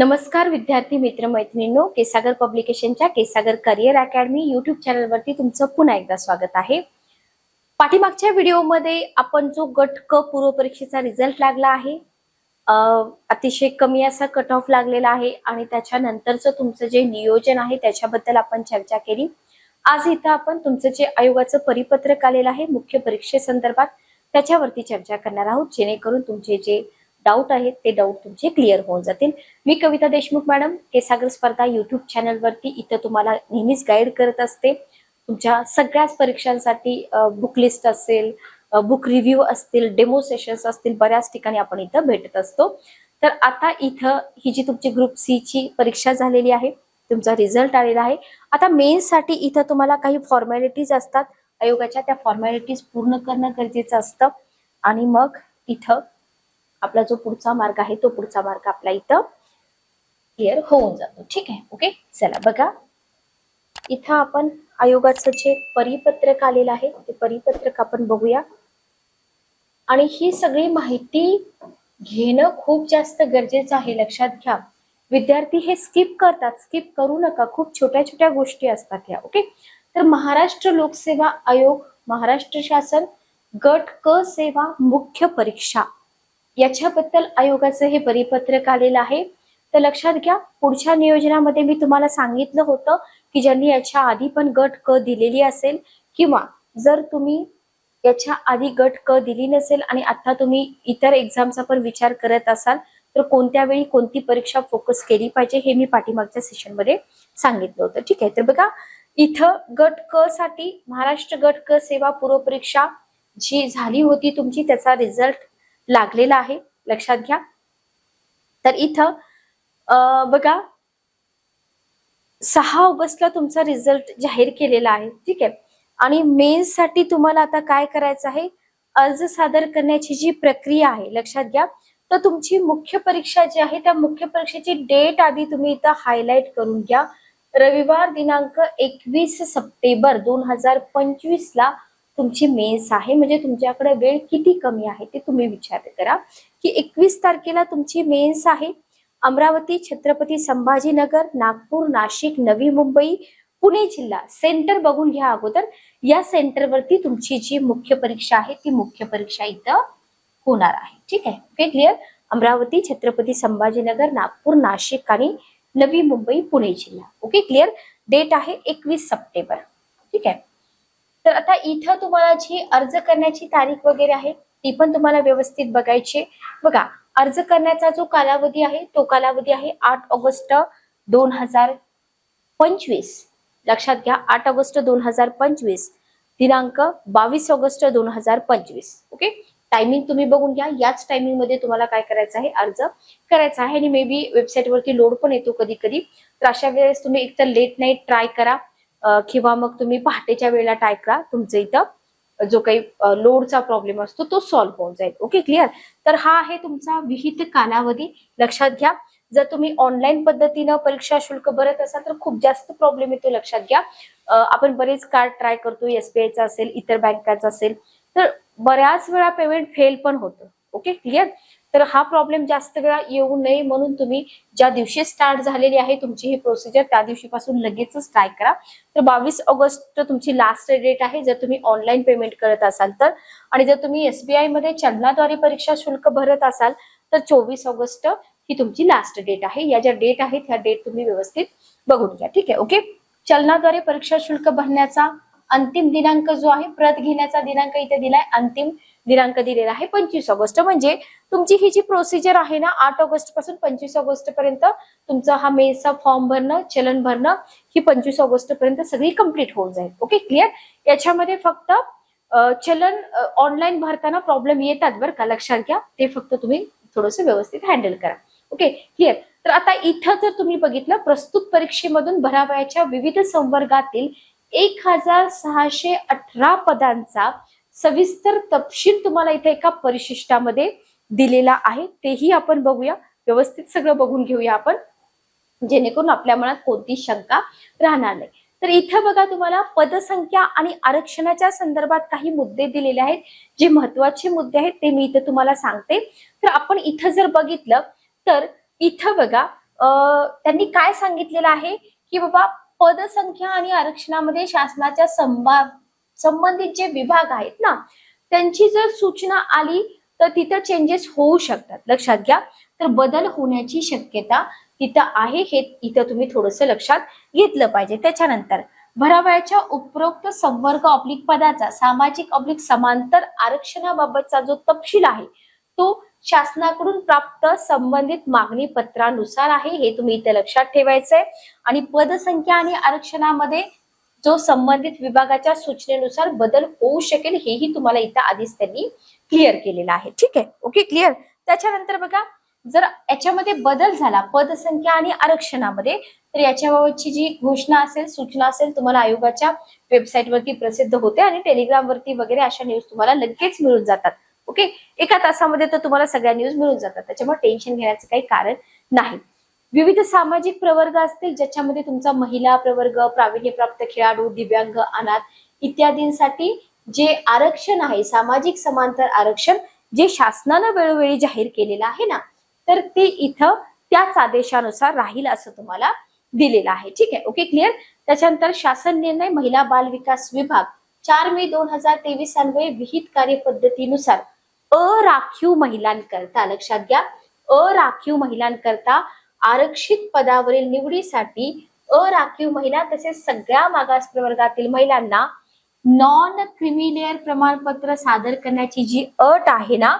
नमस्कार विद्यार्थी मित्र मैत्रिणींनो केसागर पब्लिकेशनच्या केसागर करिअर अकॅडमी युट्यूब चॅनलवरती तुमचं पुन्हा एकदा स्वागत आहे. पाठीमागच्या व्हिडिओमध्ये आपण जो गट क पूर्व परीक्षेचा रिझल्ट लागला आहे अतिशय कमी असा कट ऑफ लागलेला आहे आणि त्याच्यानंतरचं तुमचं जे नियोजन आहे त्याच्याबद्दल आपण चर्चा केली. आज इथं आपण तुमचं जे आयोगाचं परिपत्रक आलेलं आहे मुख्य परीक्षेसंदर्भात त्याच्यावरती चर्चा करणार आहोत जेणेकरून तुमचे जे डाऊट आहेत ते डाऊट तुमचे क्लिअर होऊन जातील. मी कविता देशमुख मॅडम केसागर स्पर्धा युट्यूब चॅनलवरती इथं तुम्हाला नेहमीच गाईड करत असते. तुमच्या सगळ्याच परीक्षांसाठी बुक लिस्ट असेल बुक रिव्ह्यू असतील डेमो सेशन्स असतील बऱ्याच ठिकाणी आपण इथं भेटत असतो. तर आता इथं ही जी तुमची ग्रुप सी ची परीक्षा झालेली आहे तुमचा रिझल्ट आलेला आहे. आता मेन्ससाठी इथं तुम्हाला काही फॉर्मॅलिटीज असतात. आयोगाच्या त्या फॉर्मॅलिटीज पूर्ण करणं गरजेचं असतं. आणि मग इथं आपला जो पुढचा मार्ग आहे तो पुढचा मार्ग आपला इथं क्लिअर होऊन जातो. ठीक आहे? ओके चला बघा. इथं आपण आयोगाचं जे परिपत्रक आलेलं आहे ते परिपत्रक आपण बघूया. आणि ही सगळी माहिती घेणं खूप जास्त गरजेचं आहे लक्षात घ्या. विद्यार्थी हे स्किप करतात. स्किप करू नका. खूप छोट्या छोट्या गोष्टी असतात या. ओके तर महाराष्ट्र लोकसेवा आयोग महाराष्ट्र शासन गट क सेवा मुख्य परीक्षा. याच्याबद्दल आयोगाचं हे परिपत्रक आलेलं आहे. तर लक्षात घ्या पुढच्या नियोजनामध्ये मी तुम्हाला सांगितलं होतं की ज्यांनी याच्या आधी पण गट क दिलेली असेल किंवा जर तुम्ही याच्या आधी गट क दिली नसेल आणि आता तुम्ही इतर एक्झामचा पण विचार करत असाल तर कोणत्या वेळी कोणती परीक्षा फोकस केली पाहिजे हे मी पाठीमागच्या सेशनमध्ये सांगितलं होतं. ठीक आहे तर बघा इथं गट क साठी महाराष्ट्र गट क सेवा पूर्व परीक्षा जी झाली होती तुमची त्याचा रिझल्ट लागलेला आहे. लक्षात घ्या. तर इथं बघा सहा ऑगस्टला तुमचा रिझल्ट जाहीर केलेला आहे. ठीक आहे? आणि मेन्ससाठी तुम्हाला आता काय करायचं आहे? अर्ज सादर करण्याची जी प्रक्रिया आहे लक्षात घ्या. तर तुमची मुख्य परीक्षा जी आहे त्या मुख्य परीक्षेची डेट आधी तुम्ही इथं हायलाइट करून घ्या. रविवार दिनांक एकवीस सप्टेंबर दोन हजार पंचवीस ला तुमची मेन्स आहे म्हणजे तुमच्याकडे वेळ किती कमी आहे ते तुम्ही विचार करा. की एकवीस तारखेला तुमची मेन्स आहे अमरावती छत्रपती संभाजीनगर नागपूर नाशिक नवी मुंबई पुणे जिल्हा. सेंटर बघून घ्या अगोदर. या सेंटरवरती तुमची जी मुख्य परीक्षा आहे ती मुख्य परीक्षा इथं होणार आहे. ठीक आहे? ओके क्लिअर अमरावती छत्रपती संभाजीनगर नागपूर नाशिक आणि नवी मुंबई पुणे जिल्हा. ओके क्लिअर डेट आहे एकवीस सप्टेंबर. ठीक आहे? तर आता इथं तुम्हाला जी अर्ज करण्याची तारीख वगैरे आहे ती पण तुम्हाला व्यवस्थित बघायची आहे. बघा अर्ज करण्याचा जो कालावधी आहे तो कालावधी आहे आठ ऑगस्ट दोन हजार पंचवीस. लक्षात घ्या आठ ऑगस्ट दोन हजार पंचवीस दिनांक बावीस ऑगस्ट दोन हजार पंचवीस. ओके? टायमिंग तुम्ही बघून घ्या. याच टायमिंगमध्ये तुम्हाला काय करायचं आहे? अर्ज करायचा आहे आणि मे बी वेबसाईटवरती लोड पण येतो कधी कधी. तर अशा वेळेस तुम्ही एकतर लेट नाईट ट्राय करा. किंवा मग तुम्ही पहाटेच्या वेळेला ट्राय करा. तुमचं इथं जो काही लोडचा प्रॉब्लेम असतो तो सॉल्व्ह होऊन जाईल. ओके क्लिअर तर हा आहे तुमचा विहित कालावधी. लक्षात घ्या. जर तुम्ही ऑनलाईन पद्धतीनं परीक्षा शुल्क भरत असाल तर खूप जास्त प्रॉब्लेम येतो लक्षात घ्या. आपण बरेच कार्ड ट्राय करतो एसबीआयचा असेल इतर बँकाचा असेल. तर बऱ्याच वेळा पेमेंट फेल पण होतं. ओके क्लिअर तर हा प्रॉब्लेम जास्त वेळा येऊ नये म्हणून तुम्ही ज्या दिवशी स्टार्ट झालेली आहे तुमची ही प्रोसिजर त्या दिवशीपासून लगेचच ट्राय करा. तर बावीस ऑगस्ट तुमची लास्ट डेट आहे. जर तुम्ही ऑनलाईन पेमेंट करत असाल तर. आणि जर तुम्ही एसबीआयमध्ये चलनाद्वारे परीक्षा शुल्क भरत असाल तर चोवीस ऑगस्ट ही तुमची लास्ट डेट आहे. या ज्या डेट आहेत ह्या डेट तुम्ही व्यवस्थित बघून घ्या. ठीक आहे ओके चलनाद्वारे परीक्षा शुल्क भरण्याचा अंतिम दिनांक जो आहे प्रत घेण्याचा दिनांक इथे दिलाय. अंतिम दिनांक दिलेला आहे पंचवीस ऑगस्ट. म्हणजे तुमची ही जी प्रोसिजर आहे ना आठ ऑगस्टपासून पंचवीस ऑगस्ट पर्यंत तुमचा हा मेचा फॉर्म भरणं चलन भरणं ही पंचवीस ऑगस्ट पर्यंत सगळी कंप्लीट होऊन जाईल. ओके क्लिअर याच्यामध्ये फक्त चलन ऑनलाईन भरताना प्रॉब्लेम येतात बरं का? लक्षात घ्या. ते फक्त तुम्ही थोडंसं व्यवस्थित हँडल करा. ओके क्लिअर तर आता इथं जर तुम्ही बघितलं प्रस्तुत परीक्षेमधून भरावयाच्या विविध संवर्गातील एक हजार सहाशे अठरा पदांचा सविस्तर तपशील तुम्हाला इथे एका परिशिष्टामध्ये दिलेला आहे. तेही आपण बघूया. व्यवस्थित सगळं बघून घेऊया आपण. जेणेकरून आपल्या मनात कोणती शंका राहणार नाही. तर इथं बघा तुम्हाला पदसंख्या आणि आरक्षणाच्या संदर्भात काही मुद्दे दिलेले आहेत. जे महत्त्वाचे मुद्दे आहेत ते मी इथं तुम्हाला सांगते. तर आपण इथं जर बघितलं तर इथं बघा त्यांनी काय सांगितलेलं आहे? की बाबा पदसंख्या आणि आरक्षणामध्ये शासनाच्या संभा संबंधित जे विभाग आहेत ना त्यांची जर सूचना आली तर तिथं चेंजेस होऊ शकतात. लक्षात घ्या. तर बदल होण्याची शक्यता तिथं आहे. हे इथं तुम्ही थोडंसं लक्षात घेतलं पाहिजे. त्याच्यानंतर भरावयाच्या उपरोक्त संवर्ग ऑब्लिक पदाचा सामाजिक ऑब्लिक समांतर आरक्षणाबाबतचा जो तपशील आहे तो शासनाकडून प्राप्त संबंधित मागणी पत्रानुसार आहे. हे तुम्ही इथे लक्षात ठेवायचंय. आणि पदसंख्या आणि आरक्षणामध्ये जो संबंधित विभागाच्या सूचनेनुसार बदल होऊ शकेल हेही तुम्हाला इथं आधीच त्यांनी क्लिअर केलेलं आहे. ठीक आहे? ओके क्लिअर त्याच्यानंतर बघा जर याच्यामध्ये बदल झाला पदसंख्या आणि आरक्षणामध्ये तर याच्याबाबतची जी घोषणा असेल सूचना असेल तुम्हाला आयोगाच्या वेबसाईटवरती प्रसिद्ध होते आणि टेलिग्रामवरती वगैरे अशा न्यूज तुम्हाला लगेच मिळून जातात. ओके एका तासामध्ये तर तुम्हाला सगळ्या न्यूज मिळून जातात. त्याच्यामुळे टेन्शन घेण्याचं काही कारण नाही. विविध सामाजिक प्रवर्ग असतील ज्याच्यामध्ये तुमचा महिला प्रवर्ग प्रावीण्यप्राप्त खेळाडू दिव्यांग अनाथ इत्यादींसाठी जे आरक्षण आहे सामाजिक समांतर आरक्षण जे शासनानं वेळोवेळी जाहीर केलेलं आहे ना तर ते इथं त्याच आदेशानुसार राहील असं तुम्हाला दिलेलं आहे. ठीक आहे? ओके? क्लिअर? त्याच्यानंतर शासन निर्णय महिला बाल विकास विभाग चार मे दोन हजार तेवीस अन्वये विहित कार्यपद्धतीनुसार अराखीव महिलांकरता. लक्षात घ्या अराखीव महिलांकरता आरक्षित पदावरील निवडीसाठी अराखीव महिला तसेच सगळ्या मागास प्रवर्गातील महिलांना नॉन क्रिमिलेअर प्रमाणपत्र सादर करण्याची जी अट आहे ना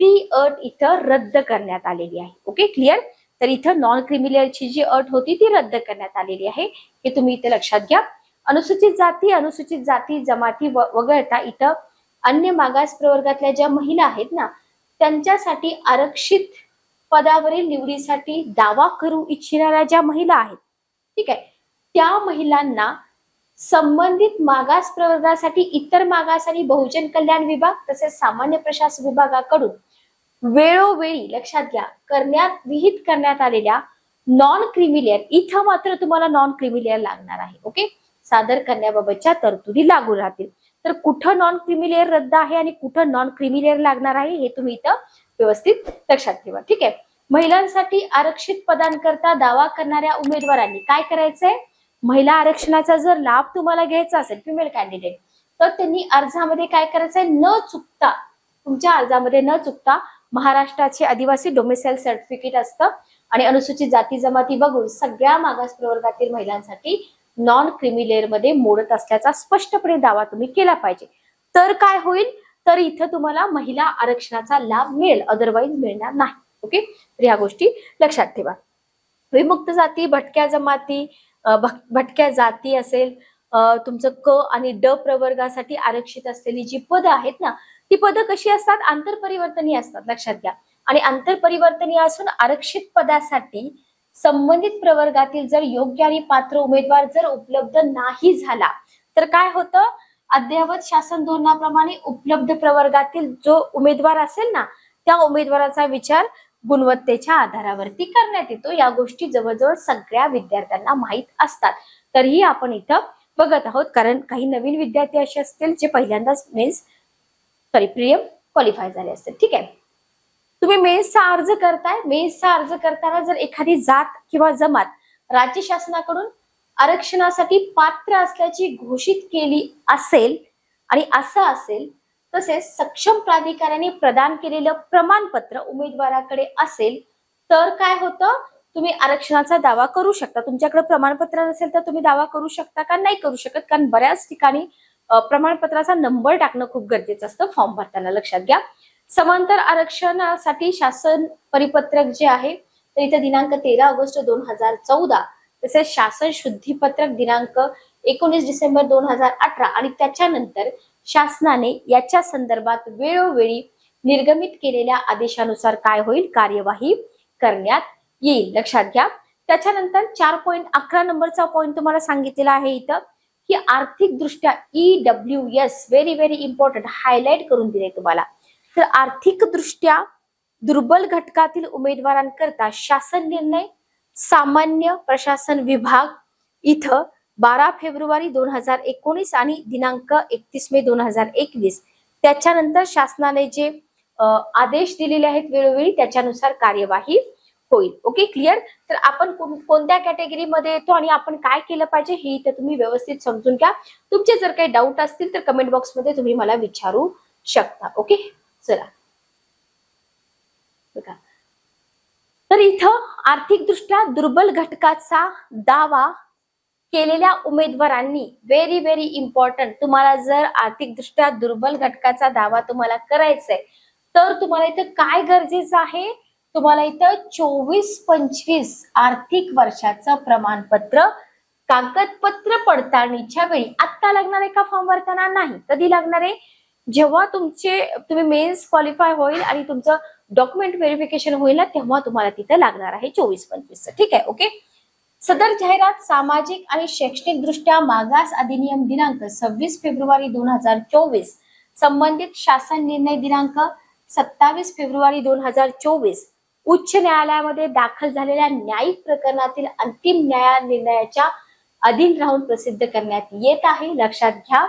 ती अट इथं रद्द करण्यात आलेली आहे. ओके क्लिअर तर इथं नॉन क्रिमिलेअरची जी अट होती ती रद्द करण्यात आलेली आहे. हे तुम्ही इथे लक्षात घ्या. अनुसूचित जाती अनुसूचित जाती जमाती व- वगळता इथं अन्य मागास प्रवर्गातल्या ज्या महिला आहेत ना त्यांच्यासाठी आरक्षित पदावरील निवडीसाठी दावा करू इच्छिणाऱ्या ज्या महिला आहेत ठीक आहे त्या महिलांना संबंधित मागास प्रवर्गासाठी इतर मागास आणि बहुजन कल्याण विभाग तसेच सामान्य प्रशासन विभागाकडून वेळोवेळी लक्षात घ्या करण्यात विहित करण्यात आलेल्या नॉन क्रिमिलियर इथं मात्र तुम्हाला नॉन क्रिमिलियर लागणार आहे ओके सादर करण्याबाबतच्या तरतुदी लागू राहतील. तर कुठं नॉन क्रिमिलियर रद्द आहे आणि कुठं नॉन क्रिमिलियर लागणार आहे हे तुम्ही इथं व्यवस्थित लक्षात ठेवा ठीक आहे? महिलांसाठी आरक्षित पदांकरता दावा करणाऱ्या उमेदवारांनी काय करायचंय? महिला आरक्षणाचा जर लाभ तुम्हाला घ्यायचा असेल फिमेल कॅन्डिडेट तर त्यांनी अर्जामध्ये काय करायचंय? न चुकता तुमच्या अर्जामध्ये न चुकता महाराष्ट्राचे आदिवासी डोमेसाईल सर्टिफिकेट असतं आणि अनुसूचित जाती जमाती बघून सगळ्या मागास प्रवर्गातील महिलांसाठी नॉन क्रिमिलेअरमध्ये मोडत असल्याचा स्पष्टपणे दावा तुम्ही केला पाहिजे. तर काय होईल? तर इथं तुम्हाला महिला आरक्षणाचा लाभ मिळेल अदरवाईज मिळणार नाही. ओके तर ह्या गोष्टी लक्षात ठेवा. विमुक्त जाती भटक्या जमाती भटक्या जाती असेल तुमचं क आणि ड प्रवर्गासाठी आरक्षित असलेली जी पदं आहेत ना ती पदं कशी असतात? आंतरपरिवर्तनीय असतात लक्षात घ्या. आणि आंतरपरिवर्तनीय असून आरक्षित पदासाठी संबंधित प्रवर्गातील जर योग्य आणि पात्र उमेदवार जर उपलब्ध नाही झाला तर काय होतं? अद्ययावत शासन धोरणाप्रमाणे उपलब्ध प्रवर्गातील जो उमेदवार असेल ना त्या उमेदवाराचा विचार गुणवत्तेच्या आधारावरती करण्यात येतो. या गोष्टी जवळजवळ सगळ्या विद्यार्थ्यांना माहीत असतात. तरीही आपण इथं बघत आहोत. कारण काही नवीन विद्यार्थी असे असतील जे पहिल्यांदाच मेन्स सॉरी प्रियम क्वालिफाय झाले असतील. ठीक आहे. तुम्ही मेन्सचा अर्ज करताय. मेन्सचा अर्ज करताना जर एखादी जात किंवा जमात राज्य शासनाकडून आरक्षणासाठी पात्र असल्याची घोषित केली असेल आणि असं असेल तसेच सक्षम प्राधिकाऱ्याने प्रदान केलेलं प्रमाणपत्र उमेदवाराकडे असेल तर काय होतं? तुम्ही आरक्षणाचा दावा करू शकता. तुमच्याकडे प्रमाणपत्र नसेल तर तुम्ही दावा करू शकता का? नाही करू शकत. कारण बऱ्याच ठिकाणी प्रमाणपत्राचा नंबर टाकणं खूप गरजेचं असतं. फॉर्म भरताना लक्षात घ्या. समांतर आरक्षणासाठी शासन परिपत्रक जे आहे तर इथे दिनांक तेरा ऑगस्ट दोन हजार चौदा तसेच शासन शुद्धीपत्रक दिनांक एकोणीस डिसेंबर दोन हजार अठरा आणि त्याच्यानंतर शासनाने याच्या संदर्भात वेळोवेळी निर्गमित केलेल्या आदेशानुसार काय होईल कार्यवाही करण्यात येईल. लक्षात घ्या. त्याच्यानंतर चार पॉईंट अकरा नंबरचा पॉईंट तुम्हाला सांगितलेला आहे इथं की आर्थिक दृष्ट्या E W S very very important highlight करून दिले तुम्हाला. तर आर्थिक दृष्ट्या दुर्बल घटकातील उमेदवारांकरता शासन निर्णय सामान्य प्रशासन विभाग इथं बारा फेब्रुवारी दोन हजार एकोणीस आणि दिनांक एकतीस मे दोन हजार एकवीस. त्याच्यानंतर शासनाने जे आदेश दिलेले आहेत वेळोवेळी त्याच्यानुसार कार्यवाही होईल. ओके क्लिअर तर आपण कोण- कोणत्या कॅटेगरीमध्ये येतो आणि आपण काय केलं पाहिजे हे इथं तुम्ही व्यवस्थित समजून घ्या. तुमचे जर काही डाऊट असतील तर कमेंट बॉक्समध्ये तुम्ही मला विचारू शकता. ओके चला. बघा. तर इथं आर्थिकदृष्ट्या दुर्बल घटकाचा दावा केलेल्या उमेदवारांनी व्हेरी व्हेरी इम्पॉर्टंट तुम्हाला जर आर्थिकदृष्ट्या दुर्बल घटकाचा दावा तुम्हाला करायचा आहे तर तुम्हाला इथं काय गरजेचं आहे? तुम्हाला इथं चोवीस पंचवीस आर्थिक वर्षाचं प्रमाणपत्र कागदपत्र पडताळणीच्या वेळी आत्ता लागणार आहे का फॉर्म भरताना? नाही. कधी लागणार आहे? जेव्हा तुमचे तुम्ही मेन्स क्वालिफाय होईल आणि तुमचं डॉक्युमेंट व्हेरिफिकेशन होईल ना तेव्हा तुम्हाला तिथं लागणार आहे चोवीस पंचवीस ठीक आहे ओके सदर जाहिरात सामाजिक आणि शैक्षणिक दृष्ट्या मागास अधिनियम दिनांक सव्वीस फेब्रुवारी दोन हजार चोवीस संबंधित शासन निर्णय दिनांक सत्तावीस फेब्रुवारी दोन हजार चोवीस उच्च न्यायालयामध्ये दाखल झालेल्या न्यायिक प्रकरणातील अंतिम न्याय निर्णयाच्या अधीन राहून प्रसिद्ध करण्यात येत आहे. लक्षात घ्या.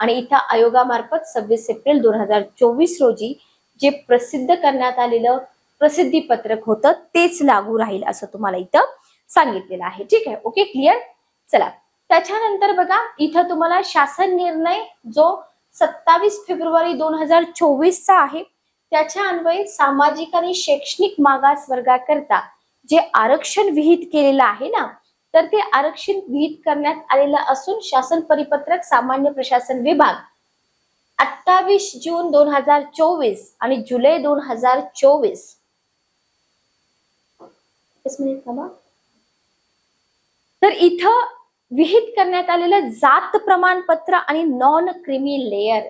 आणि इथं आयोगामार्फत सव्वीस एप्रिल दोन हजार चोवीस रोजी जे प्रसिद्ध करण्यात आलेलं प्रसिद्धी पत्रक होतं तेच लागू राहील असं तुम्हाला इथं सांगितलेलं आहे. ठीक आहे? ओके? क्लिअर चला. त्याच्यानंतर बघा इथं तुम्हाला शासन निर्णय जो सत्तावीस फेब्रुवारी दोन हजार चोवीसचा आहे त्याच्या अन्वये सामाजिक आणि शैक्षणिक मागास वर्गाकरता जे आरक्षण विहित केलेलं आहे ना तर ते आरक्षण विहित करण्यात आलेलं असून शासन परिपत्रक सामान्य प्रशासन विभाग अठ्ठावीस जून दोन हजार चोवीस आणि जुलै दोन हजार चोवीस. तर इथं विहित करण्यात आलेलं जात प्रमाणपत्र आणि नॉन क्रिमी लेयर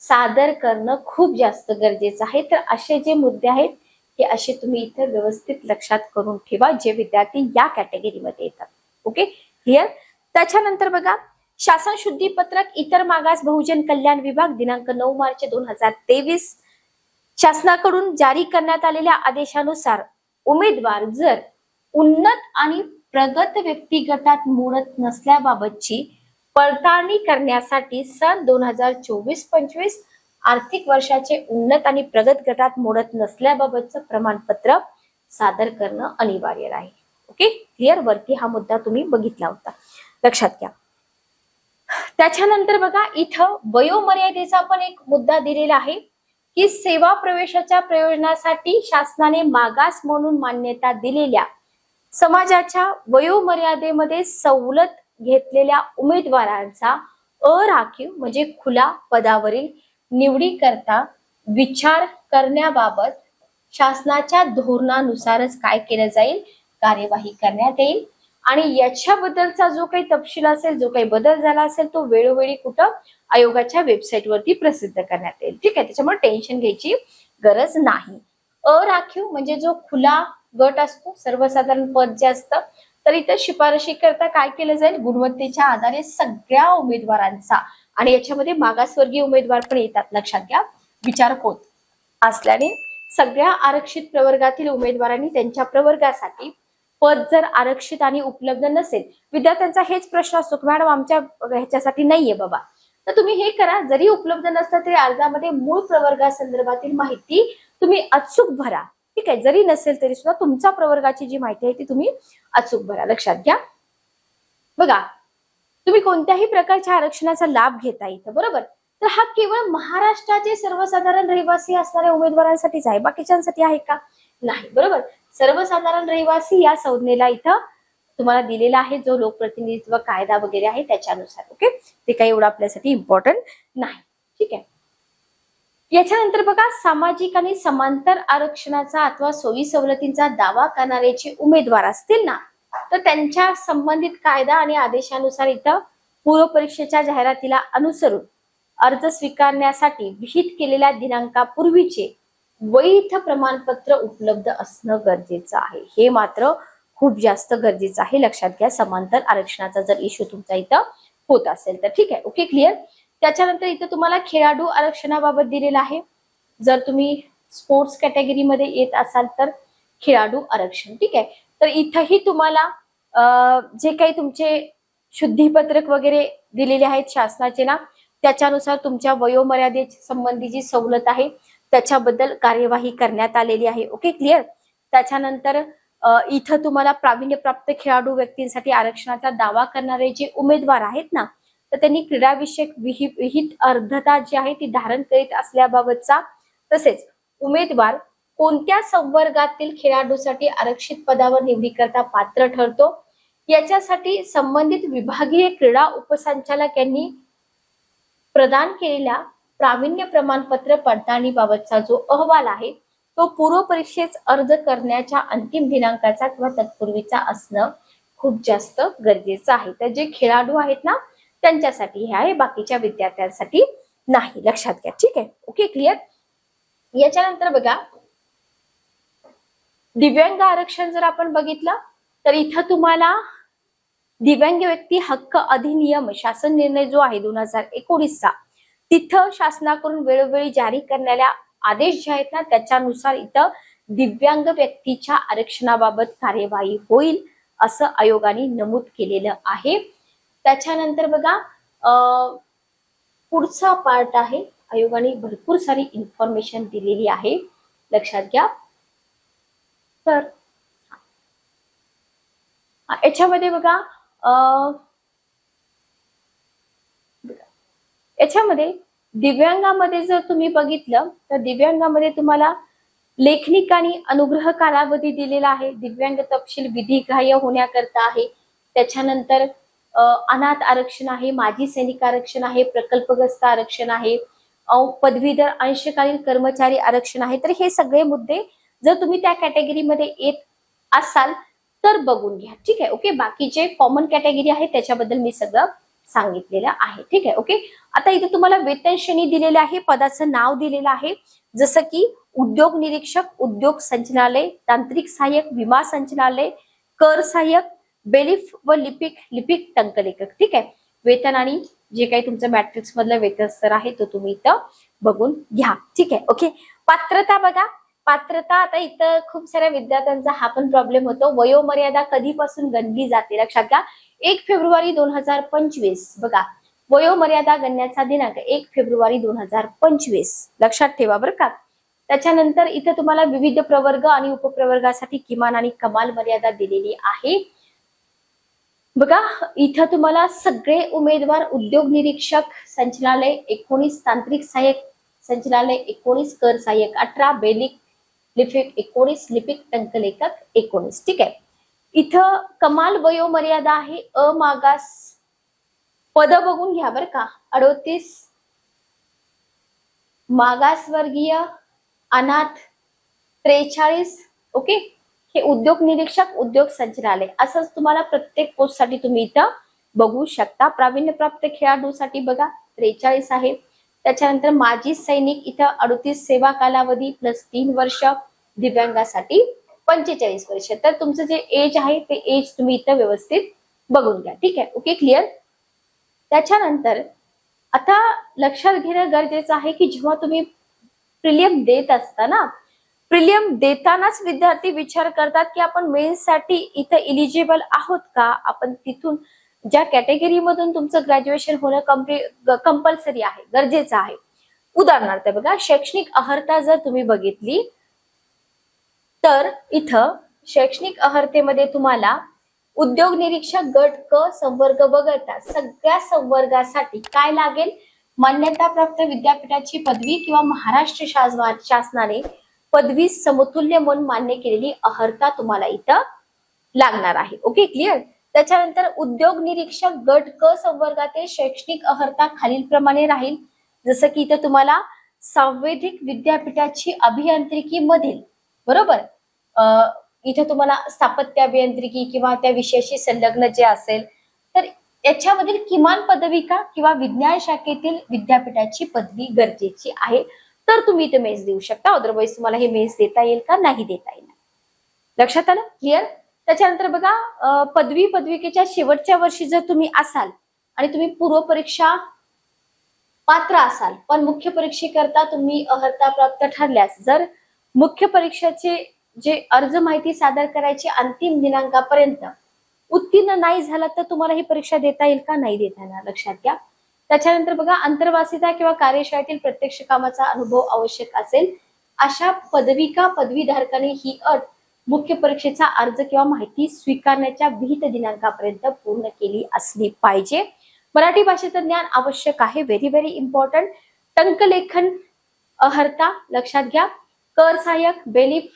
सादर करणं खूप जास्त गरजेचं आहे. तर असे जे मुद्दे आहेत हे असे तुम्ही इथं व्यवस्थित लक्षात करून ठेवा जे विद्यार्थी या कॅटेगरीमध्ये येतात. ओके क्लिअर त्याच्यानंतर बघा शासन शुद्धीपत्रक इतर मागास बहुजन कल्याण विभाग दिनांक नऊ मार्च दोन हजार तेवीस. शासनाकडून जारी करण्यात आलेल्या आदेशानुसार उमेदवार जर उन्नत आणि प्रगत व्यक्तिगटात मोडत नसल्याबाबतची पडताळणी करण्यासाठी सन दोन हजार चोवीस पंचवीस आर्थिक वर्षाचे उन्नत आणि प्रगत गटात मोडत नसल्याबाबतचं प्रमाणपत्र सादर करणं अनिवार्य राहील. ओके क्लिअर वरती हा मुद्दा तुम्ही बघितला होता. लक्षात घ्या. त्याच्यानंतर बघा इथं वयोमर्यादेचा पण एक मुद्दा दिलेला आहे की सेवा प्रवेशाच्या प्रयोजनासाठी शासनाने मागास म्हणून मान्यता दिलेल्या समाजाच्या वयोमर्यादेमध्ये सवलत घेतलेल्या उमेदवारांचा अराखीव म्हणजे खुला पदावरील निवडीकरता विचार करण्याबाबत शासनाच्या धोरणानुसारच काय केलं जाईल? कार्यवाही करण्यात येईल. आणि याच्याबद्दलचा जो काही तपशील असेल जो काही बदल झाला असेल तो वेळोवेळी कुठं आयोगाच्या वेबसाईटवरती प्रसिद्ध करण्यात येईल. ठीक आहे त्याच्यामुळे टेन्शन घ्यायची गरज नाही. अराखीव म्हणजे जो खुला गट असतो सर्वसाधारण पद जे असतं तर इथं शिफारशी करता काय केलं जाईल? गुणवत्तेच्या आधारे सगळ्या उमेदवारांचा आणि याच्यामध्ये मागासवर्गीय उमेदवार पण येतात लक्षात घ्या. विचार होत असल्याने सगळ्या आरक्षित प्रवर्गातील उमेदवारांनी त्यांच्या प्रवर्गासाठी पद जर आरक्षित आणि उपलब्ध नसेल विद्यार्थ्यांचा हेच प्रश्न असतो की मॅडम आमच्या ह्याच्यासाठी नाहीये बाबा. तर तुम्ही हे करा जरी उपलब्ध नसलं तरी अर्जामध्ये मूळ प्रवर्गासंदर्भातील माहिती तुम्ही अचूक भरा. ठीक आहे जरी नसेल तरी सुद्धा तुमच्या प्रवर्गाची जी माहिती आहे ती तुम्ही अचूक भरा. लक्षात घ्या. बघा तुम्ही कोणत्याही प्रकारच्या आरक्षणाचा लाभ घेता इथं बरोबर? तर हा केवळ महाराष्ट्राचे सर्वसाधारण रहिवासी असणाऱ्या उमेदवारांसाठीच आहे बाकीच्यांसाठी आहे का? नाही बरोबर? सर्वसाधारण रहिवासी या संज्ञेला इथं तुम्हाला दिलेला आहे जो लोकप्रतिनिधित्व कायदा वगैरे आहे त्याच्यानुसार ओके? ते काही एवढं आपल्यासाठी इम्पॉर्टंट नाही ठीक आहे? याच्यानंतर बघा सामाजिक आणि समांतर आरक्षणाचा अथवा सोयी सवलतींचा दावा करणारे जे उमेदवार असतील ना तर त्यांच्या संबंधित कायदा आणि आदेशानुसार इथं पूर्व परीक्षेच्या जाहिरातीला अनुसरून अर्ज स्वीकारण्यासाठी विहित केलेल्या दिनांकापूर्वीचे वैध प्रमाणपत्र उपलब्ध असणं गरजेचं आहे. हे मात्र खूप जास्त गरजेचं आहे. लक्षात घ्या समांतर आरक्षणाचा जर इश्यू तुमचा इथं होत असेल तर. ठीक आहे ओके क्लिअर त्याच्यानंतर इथं तुम्हाला खेळाडू आरक्षणाबाबत दिलेलं आहे. जर तुम्ही स्पोर्ट्स कॅटेगरीमध्ये येत असाल तर खेळाडू आरक्षण. ठीक आहे? तर इथंही तुम्हाला जे काही तुमचे शुद्धीपत्रक वगैरे दिलेले आहेत शासनाचे ना त्याच्यानुसार तुमच्या वयोमर्यादे संबंधी जी सवलत आहे त्याच्याबद्दल कार्यवाही करण्यात आलेली आहे. ओके क्लिअर त्याच्यानंतर इथं तुम्हाला प्रावीण्यप्राप्त खेळाडू व्यक्तींसाठी आरक्षणाचा दावा करणारे जे उमेदवार आहेत ना तर त्यांनी क्रीडाविषयक विहि विहित अर्धता जी आहे ती धारण करीत असल्याबाबतचा तसेच उमेदवार कोणत्या संवर्गातील खेळाडूसाठी आरक्षित पदावर निवडीकरता पात्र ठरतो? याच्यासाठी संबंधित विभागीय क्रीडा उपसंचालक यांनी प्रदान केलेल्या प्रावीण्य प्रमाणपत्र पडताळणीबाबतचा जो अहवाल आहे तो पूर्व परीक्षेस अर्ज करण्याच्या अंतिम दिनांकाचा किंवा तत्पूर्वीचा असणं खूप जास्त गरजेचं आहे. तर जे खेळाडू आहेत ना त्यांच्यासाठी हे आहे बाकीच्या विद्यार्थ्यांसाठी नाही. लक्षात घ्या. ठीक आहे? Okay clear? याच्यानंतर बघा दिव्यांग आरक्षण जर आपण बघितलं तर इथं तुम्हाला दिव्यांग व्यक्ती हक्क अधिनियम शासन निर्णय जो आहे दोन हजार एकोणीसचा तिथं शासनाकडून वेळोवेळी जारी करण्याला आदेश जे आहेत ना त्याच्यानुसार इथं दिव्यांग व्यक्तीच्या आरक्षणाबाबत कार्यवाही होईल असं आयोगाने नमूद केलेलं आहे. त्याच्यानंतर बघा अं, पुढचा पार्ट आहे. आयोगाने भरपूर सारी इन्फॉर्मेशन दिलेली आहे. लक्षात घ्या. तर याच्यामध्ये बघा अं, याच्यामध्ये दिव्यांगामध्ये जर तुम्ही बघितलं तर दिव्यांगामध्ये तुम्हाला लेखनिक आणि अनुग्रह कालावधी दिलेला आहे. दिव्यांग तपशील विधिग्राह्य होण्याकरता आहे. त्याच्यानंतर अनाथ आरक्षण आहे माजी सैनिक आरक्षण आहे प्रकल्पग्रस्त आरक्षण आहे पदवीधर अंशकालीन कर्मचारी आरक्षण आहे. तर हे सगळे मुद्दे जर तुम्ही त्या कॅटेगरीमध्ये येत असाल तर बघून घ्या. ठीक आहे? ओके? बाकीचे कॉमन कॅटेगरी आहे त्याच्याबद्दल मी सगळं सांगितलेलं आहे. ठीक आहे? ओके आता इथे तुम्हाला वेतन श्रेणी दिलेले आहे पदाचं नाव दिलेलं आहे. जसं की उद्योग निरीक्षक उद्योग संचालनालय तांत्रिक सहाय्यक विमा संचालनालय कर सहाय्यक बेलिफ व लिपिक लिपिक टंकलेखक. ठीक आहे? वेतन आणि जे काही तुमचं मॅट्रिक्स मधलं वेतन स्तर आहे तो तुम्ही इथं बघून घ्या. ठीक आहे? ओके पात्रता बघा. पात्रता आता इथं खूप साऱ्या विद्यार्थ्यांचा हा पण प्रॉब्लेम होतो. वयोमर्यादा कधीपासून गणली जाते? लक्षात घ्या. एक फेब्रुवारी दोन हजार पंचवीस. बघा वयोमर्यादा गणण्याचा दिनांक एक फेब्रुवारी दोन हजार पंचवीस. लक्षात ठेवा बरं का. त्याच्यानंतर इथं तुम्हाला विविध प्रवर्ग आणि उपप्रवर्गासाठी किमान आणि कमाल मर्यादा दिलेली आहे. बघा इथं तुम्हाला सगळे उमेदवार उद्योग निरीक्षक संचनालय एकोणीस तांत्रिक सहाय्यक संचनालय एकोणीस कर सहाय्यक अठरा बेलिक लिपिक एकोणीस लिपिक टंकलेखक एकोणीस. ठीक आहे. इथं कमाल वयोमर्यादा आहे. अमागास. पद बघून घ्या बर का. अडोतीस. मागासवर्गीय. अनाथ. त्रेचाळीस. ओके? हे उद्योग निरीक्षक उद्योग संचालय असंच तुम्हाला प्रत्येक पोस्टसाठी तुम्ही इथं बघू शकता. प्रावीण्यप्राप्त खेळाडूसाठी बघा. त्रेचाळीस आहे. त्याच्यानंतर माजी सैनिक इथं अडतीस सेवा कालावधी प्लस तीन वर्ष दिव्यांगासाठी पंचेचाळीस वर्ष. तर तुमचं जे एज आहे ते एज तुम्ही इथं व्यवस्थित बघून घ्या. ठीक आहे? ओके क्लिअर त्याच्यानंतर आता लक्षात घेणं गरजेचं आहे की जेव्हा तुम्ही प्रिलियम देत असता ना प्रिलियम देतानाच विद्यार्थी विचार करतात की आपण मेन्ससाठी इथं इलिजिबल आहोत का? आपण तिथून ज्या कॅटेगरी मधून तुमचं ग्रॅज्युएशन होणं कंपल्सरी आहे गरजेचं आहे. उदाहरणार्थ बघा शैक्षणिक अहर्ता जर तुम्ही बघितली तर इथं शैक्षणिक अहर्तेमध्ये तुम्हाला उद्योग निरीक्षक गट क संवर्ग वगळता सगळ्या संवर्गासाठी काय लागेल? मान्यताप्राप्त विद्यापीठाची पदवी किंवा महाराष्ट्र शासनाने पदवी समतुल्य म्हणून मान्य केलेली अहर्ता तुम्हाला इथं लागणार आहे. ओके क्लिअर त्याच्यानंतर उद्योग निरीक्षक गट क संवर्गातील शैक्षणिक अहर्ता खालीलप्रमाणे राहील. जसं की इथं तुम्हाला सांवेदिक विद्यापीठाची अभियांत्रिकी मधील बरोबर? अं, इथं तुम्हाला स्थापत्य अभियांत्रिकी किंवा त्या विषयाशी संलग्न जे असेल तर याच्यामधील किमान पदविका किंवा विज्ञान शाखेतील विद्यापीठाची पदवी गरजेची आहे? तर तुम्ही इथे मेन्स देऊ शकता. अदरवाईज तुम्हाला हे मेन्स देता येईल का? नाही देता येईल लक्षात आलं? क्लिअर त्याच्यानंतर बघा पदवी पदविकेच्या शेवटच्या वर्षी जर तुम्ही असाल आणि तुम्ही पूर्व परीक्षा पात्र असाल पण मुख्य परीक्षेकरता तुम्ही अर्हता प्राप्त ठरल्यास जर मुख्य परीक्षेचे जे अर्ज माहिती सादर करायची अंतिम दिनांकापर्यंत उत्तीर्ण नाही झाला तर तुम्हाला ही परीक्षा देता येईल का? नाही देता येणार लक्षात घ्या. त्याच्यानंतर बघा अंतर्वासिता किंवा कार्यशाळेतील प्रत्यक्ष कामाचा अनुभव आवश्यक असेल. अशा पदविका पदवीधारकाने ही अट मुख्य परीक्षेचा अर्ज किंवा माहिती स्वीकारण्याच्या विहित दिनांकापर्यंत पूर्ण केली असली पाहिजे. मराठी भाषेचं ज्ञान आवश्यक आहे. व्हेरी व्हेरी इम्पॉर्टंट टंकलेखन अहर्ता लक्षात घ्या. कर सहाय्यक बेलिफ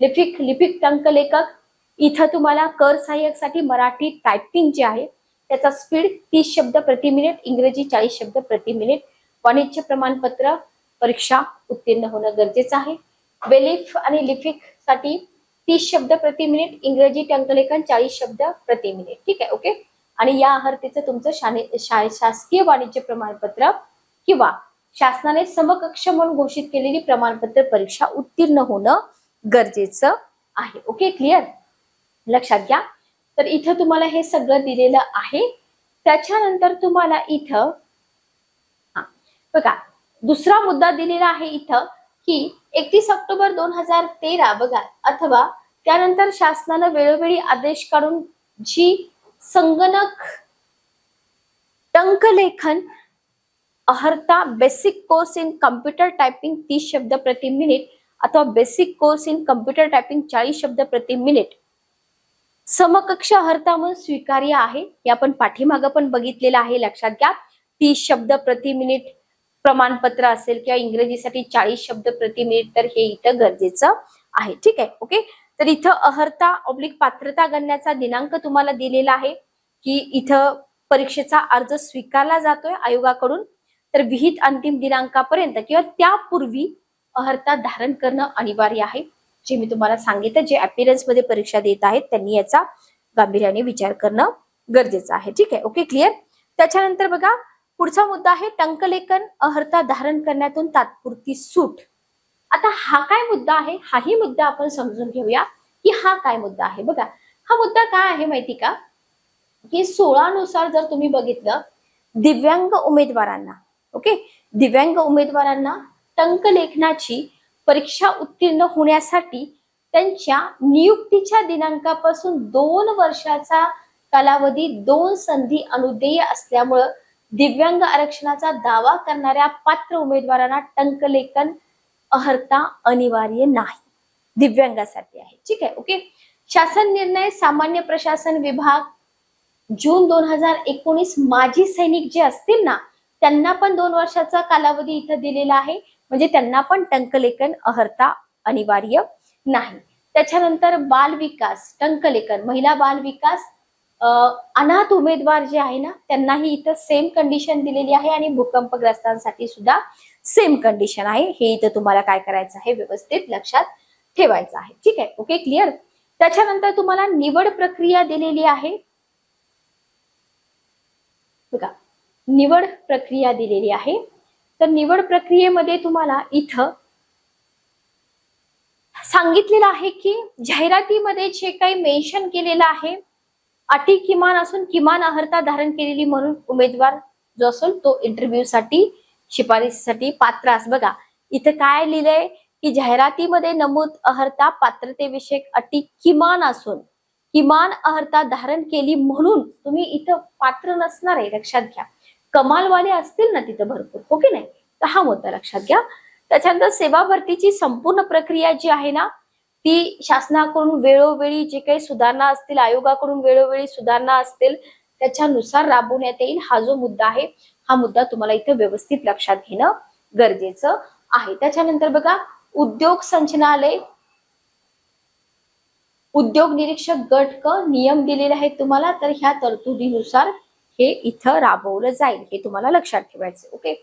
लिपिक लिपिक टंकलेखक इथं तुम्हाला कर सहाय्यकसाठी मराठी टायपिंग जे आहे त्याचा स्पीड तीस शब्द प्रति मिनिट इंग्रजी चाळीस शब्द प्रति मिनिट वाणिज्य प्रमाणपत्र परीक्षा उत्तीर्ण होणं गरजेचं आहे. बेलिफ आणि लिपिकसाठी तीस शब्द प्रति मिनिट इंग्रजी टंकलेखन चाळीस शब्द प्रति मिनिट. ठीक आहे ओके आणि या आहारतेचं तुमचं शाने शा- शासकीय वाणिज्य प्रमाणपत्र किंवा शासनाने समकक्ष म्हणून घोषित केलेली प्रमाणपत्र परीक्षा उत्तीर्ण होणं गरजेचं आहे. ओके क्लिअर लक्षात घ्या. तर इथं तुम्हाला हे सगळं दिलेलं आहे. त्याच्यानंतर तुम्हाला इथं हा बघा दुसरा मुद्दा दिलेला आहे इथं. की एकतीस ऑक्टोबर दोन हजार तेरा बघा अथवा त्यानंतर शासनानं वेळोवेळी आदेश काढून जी संगणक टंकलेखन अहर्ता basic course in computer typing तीस शब्द प्रति मिनिट अथवा basic course in computer typing चाळीस शब्द प्रति मिनिट समकक्ष अहर्ता म्हणून स्वीकार्य आहे हे आपण पाठीमागं पण बघितलेलं आहे लक्षात घ्या. तीस शब्द प्रति मिनिट प्रमाणपत्र असेल किंवा इंग्रजीसाठी चाळीस शब्द प्रति मिनिट तर हे इथं गरजेचं आहे. ठीक आहे? ओके? तर इथं अहर्ता ऑब्लिक पात्रता गणण्याचा दिनांक तुम्हाला दिलेला आहे की इथं परीक्षेचा अर्ज स्वीकारला जातोय आयोगाकडून. तर विहित अंतिम दिनांकापर्यंत किंवा त्यापूर्वी अहर्ता धारण करणं अनिवार्य आहे. जे मी तुम्हाला सांगितलं जे अपिरन्समध्ये परीक्षा देत आहेत त्यांनी याचा गांभीर्याने विचार करणं गरजेचं आहे. ठीक आहे? ओके? क्लिअर? त्याच्यानंतर बघा पुढचा मुद्दा आहे टंकलेखन अहर्ता धारण करण्यातून तात्पुरती सूट. आता हा काय मुद्दा आहे? हाही मुद्दा आपण समजून घेऊया की हा काय मुद्दा आहे. बघा हा मुद्दा काय आहे माहिती का? की सोळा नुसार जर तुम्ही बघितलं दिव्यांग उमेदवारांना ओके? दिव्यांग उमेदवारांना टंकलेखनाची परीक्षा उत्तीर्ण होण्यासाठी त्यांच्या नियुक्तीच्या दिनांकापासून दोन वर्षाचा कालावधी दोन संधी अनुदेय असल्यामुळं दिव्यांग आरक्षणाचा दावा करणाऱ्या पात्र उमेदवारांना टंकलेखन अहर्ता अनिवार्य नाही. दिव्यांगासाठी आहे. ठीक आहे ओके शासन निर्णय सामान्य प्रशासन विभाग जून दोन हजार एकोणीस माजी सैनिक जे असतील ना त्यांना पण दोन वर्षाचा कालावधी इथं दिलेला आहे. म्हणजे त्यांना पण टंकलेखन अहर्ता अनिवार्य नाही. त्याच्यानंतर बाल विकास टंकलेखन महिला बाल विकास अनाथ उमेदवार जे आहे ना त्यांनाही इथं सेम कंडिशन दिलेली आहे आणि भूकंपग्रस्तांसाठी सुद्धा सेम कंडिशन आहे. हे इथं तुम्हाला काय करायचं आहे व्यवस्थित लक्षात ठेवायचं आहे. ठीक आहे? ओके क्लिअर त्याच्यानंतर तुम्हाला निवड प्रक्रिया दिलेली आहे. बघा निवड प्रक्रिया दिलेली आहे. तर निवड प्रक्रियेमध्ये तुम्हाला इथं सांगितलेलं आहे की जाहिरातीमध्ये जे काही मेन्शन केलेलं आहे अटी किमान असून किमान अहर्ता धारण केलेली म्हणून उमेदवार जो असेल तो इंटरव्ह्यू साठी शिफारसीसाठी पात्र अस बघा इथं काय लिहिलंय की जाहिरातीमध्ये नमूद अहर्ता पात्रतेविषयक अटी किमान असून किमान अहर्ता धारण केली म्हणून तुम्ही इथं पात्र नसणार आहे लक्षात घ्या. कमालवाले असतील ना तिथं भरपूर हो की नाही? तर हा मुद्दा लक्षात घ्या. त्याच्यानंतर सेवा भरतीची संपूर्ण प्रक्रिया जी आहे ना ती शासनाकडून वेळोवेळी जे काही सुधारणा असतील आयोगाकडून वेळोवेळी सुधारणा असतील त्याच्यानुसार राबवण्यात येईल. हा जो मुद्दा आहे हा मुद्दा तुम्हाला इथं व्यवस्थित लक्षात घेणं गरजेचं आहे. त्याच्यानंतर बघा उद्योग संचनालय उद्योग निरीक्षक गट क नियम दिलेले आहेत तुम्हाला तर ह्या तरतुदीनुसार हे इथं राबवलं जाईल हे तुम्हाला लक्षात ठेवायचं ओके?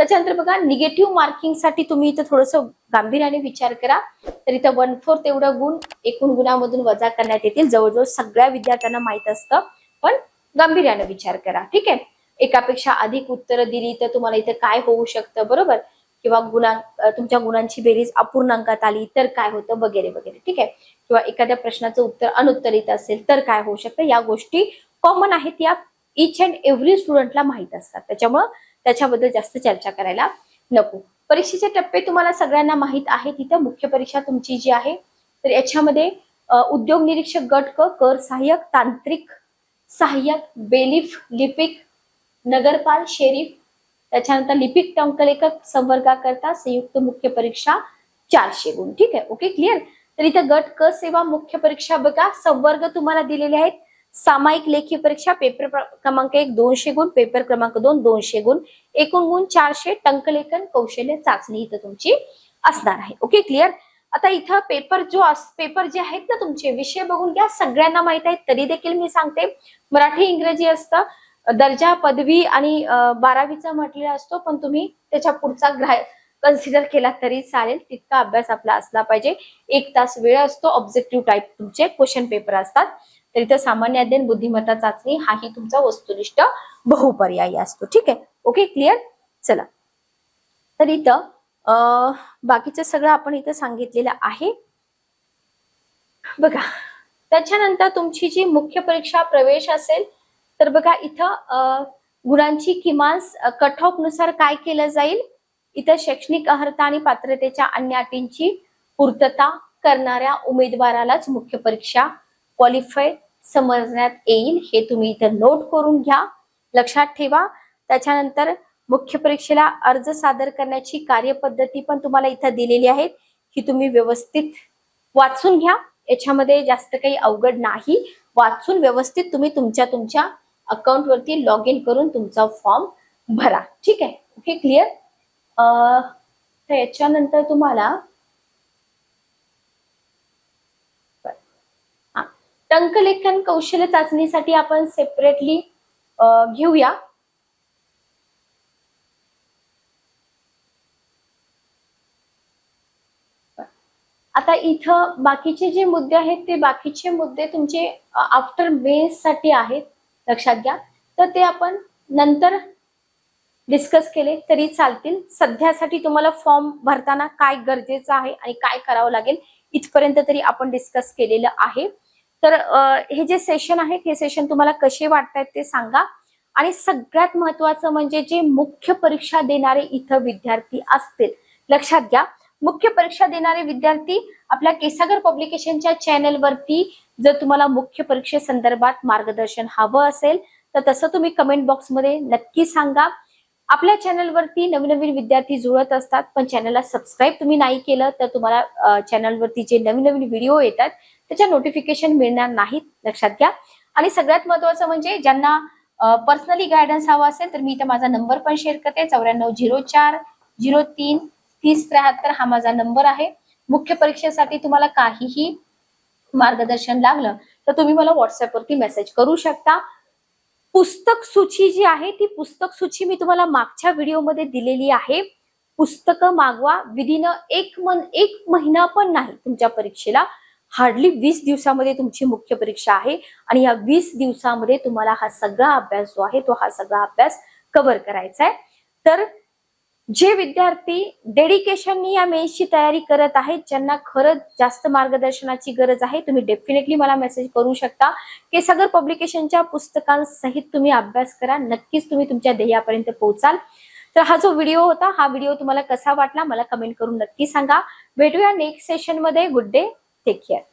त्याच्यानंतर बघा निगेटिव्ह मार्किंगसाठी तुम्ही इथं थोडस गांभीर्याने विचार करा. तर इथं वन फोर्थ एवढं गुण एकूण गुणामधून वजा करण्यात येतील. जवळजवळ सगळ्या विद्यार्थ्यांना माहीत असतं. पण गांभीर्याने विचार करा. ठीक आहे? एकापेक्षा अधिक उत्तरं दिली तर तुम्हाला इथं काय होऊ शकतं? बरोबर? किंवा गुणा तुमच्या गुणांची बेरीज अपूर्णांकात आली तर काय होतं? वगैरे वगैरे. ठीक आहे? किंवा एखाद्या प्रश्नाचं उत्तर अनुत्तरित असेल तर काय होऊ शकतं? या गोष्टी कॉमन आहेत. या इच अँड एव्हरी स्टुडंटला माहीत असतात. त्याच्यामुळं त्याच्याबद्दल जास्त चर्चा करायला नको. परीक्षेचे टप्पे तुम्हाला सगळ्यांना माहीत आहे तिथं मुख्य परीक्षा तुमची जी आहे तर याच्यामध्ये उद्योग निरीक्षक गट क कर सहाय्यक तांत्रिक सहाय्यक बेलिफ लिपिक नगरपाल शेरीफ त्याच्यानंतर लिपिक टंकलेखक संवर्गाकरता संयुक्त मुख्य परीक्षा चारशे गुण. ठीक आहे? ओके? क्लिअर? तर इथं गट क सेवा मुख्य परीक्षा बघा. संवर्ग तुम्हाला दिलेले आहेत. सामायिक लेखी परीक्षा पेपर क्रमांक एक दोनशे गुण पेपर क्रमांक दोन दोनशे गुण एकूण गुण चारशे टंकलेखन कौशल्य चाचणी इथं तुमची असणार आहे. ओके क्लिअर आता इथं पेपर जो पेपर जे आहेत ना तुमचे विषय बघून घ्या. सगळ्यांना माहीत आहेत तरी देखील मी सांगते. मराठी इंग्रजी असतं. दर्जा पदवी आणि बारावीचा म्हटलेला असतो पण तुम्ही त्याच्या पुढचा कन्सिडर केला तरी चालेल. तितका अभ्यास आपला असला पाहिजे. एक तास वेळ असतो. ऑब्जेक्टिव्ह टाईप तुमचे क्वेश्चन पेपर असतात. तर इथं सामान्य अध्ययन बुद्धिमत्ता चाचणी हाही तुमचा वस्तुनिष्ठ बहुपर्यायी असतो. ठीक आहे? ओके क्लिअर चला. तर इथं अं, बाकीचं सगळं आपण इथं सांगितलेलं आहे. बघा त्याच्यानंतर तुमची जी मुख्य परीक्षा प्रवेश असेल तर बघा इथं अं, गुणांची किमान कट ऑफनुसार काय केलं जाईल? इथं शैक्षणिक अर्हता आणि पात्रतेच्या अन्य अटींची पूर्तता करणाऱ्या उमेदवारालाच मुख्य परीक्षा क्वालिफाईड समजण्यात येईल हे तुम्ही इथं नोट करून घ्या. लक्षात ठेवा. त्याच्यानंतर मुख्य परीक्षेला अर्ज सादर करण्याची कार्यपद्धती पण तुम्हाला इथं दिलेली आहे ही तुम्ही व्यवस्थित वाचून घ्या. याच्यामध्ये जास्त काही अवघड नाही. वाचून व्यवस्थित तुम्ही तुमच्या तुमच्या अकाउंटवरती लॉग इन करून तुमचा फॉर्म भरा. ठीक आहे? ओके क्लिअर तर याच्यानंतर तुम्हाला हा. टंकलेखन कौशल्य चाचणीसाठी आपण सेपरेटली घेऊया. आता इथं बाकीचे जे मुद्दे आहेत ते बाकीचे मुद्दे तुमचे आफ्टर बेस साठी आहेत लक्षात घ्या. तर ते आपण नंतर डिस्कस केले तरी चालतील. सध्यासाठी तुम्हाला फॉर्म भरताना काय गरजेचं आहे आणि काय करावं लागेल इथपर्यंत तरी आपण डिस्कस केलेलं आहे. तर हे जे सेशन आहेत हे सेशन तुम्हाला कसे वाटतायत ते सांगा. आणि सगळ्यात महत्वाचं म्हणजे जे मुख्य परीक्षा देणारे इथं विद्यार्थी असतील लक्षात घ्या. मुख्य परीक्षा देणारे विद्यार्थी आपल्या केसागर पब्लिकेशनच्या चॅनलवरती जर तुम्हाला मुख्य परीक्षेसंदर्भात मार्गदर्शन हवं असेल तर तसं तुम्ही कमेंट बॉक्समध्ये नक्की सांगा. आपल्या चॅनलवरती नवीन नवीन विद्यार्थी जुळत असतात पण चॅनलला सबस्क्राईब तुम्ही नाही केलं तर तुम्हाला चॅनलवरती जे नवीन नवीन व्हिडिओ येतात त्याच्या नोटिफिकेशन मिळणार नाहीत लक्षात घ्या. आणि सगळ्यात महत्वाचं म्हणजे ज्यांना पर्सनली गायडन्स हवा असेल तर मी इथं माझा नंबर पण शेअर करते. चौऱ्याण्णव झिरो चार झिरो तीन तीस त्र्याहत्तर हा माझा नंबर आहे. मुख्य परीक्षेसाठी तुम्हाला काहीही मार्गदर्शन लागलं तर तुम्ही मला व्हॉट्सअपवरती मेसेज करू शकता. पुस्तक सूची जी आहे ती पुस्तक सूची मी तुम्हाला मागच्या व्हिडिओमध्ये दिलेली आहे. पुस्तकं मागवा. विधीनं एक मन एक महिना पण नाही तुमच्या परीक्षेला. हार्डली वीस दिवसामध्ये तुमची मुख्य परीक्षा आहे आणि या वीस दिवसामध्ये तुम्हाला हा सगळा अभ्यास जो आहे तो हा सगळा अभ्यास कव्हर करायचा आहे. तर जे विद्यार्थी डेडिकेशननी या मेन्सची तयारी करत आहेत ज्यांना खरंच जास्त मार्गदर्शनाची गरज आहे तुम्ही डेफिनेटली मला मेसेज करू शकता. केसागर पब्लिकेशनच्या पुस्तकांसहित तुम्ही अभ्यास करा नक्कीच तुम्ही तुमच्या ध्येयापर्यंत पोहोचाल. तर हा जो व्हिडिओ होता हा व्हिडिओ तुम्हाला कसा वाटला मला कमेंट करून नक्की सांगा. भेटूया नेक्स्ट सेशनमध्ये गुड डे Take care.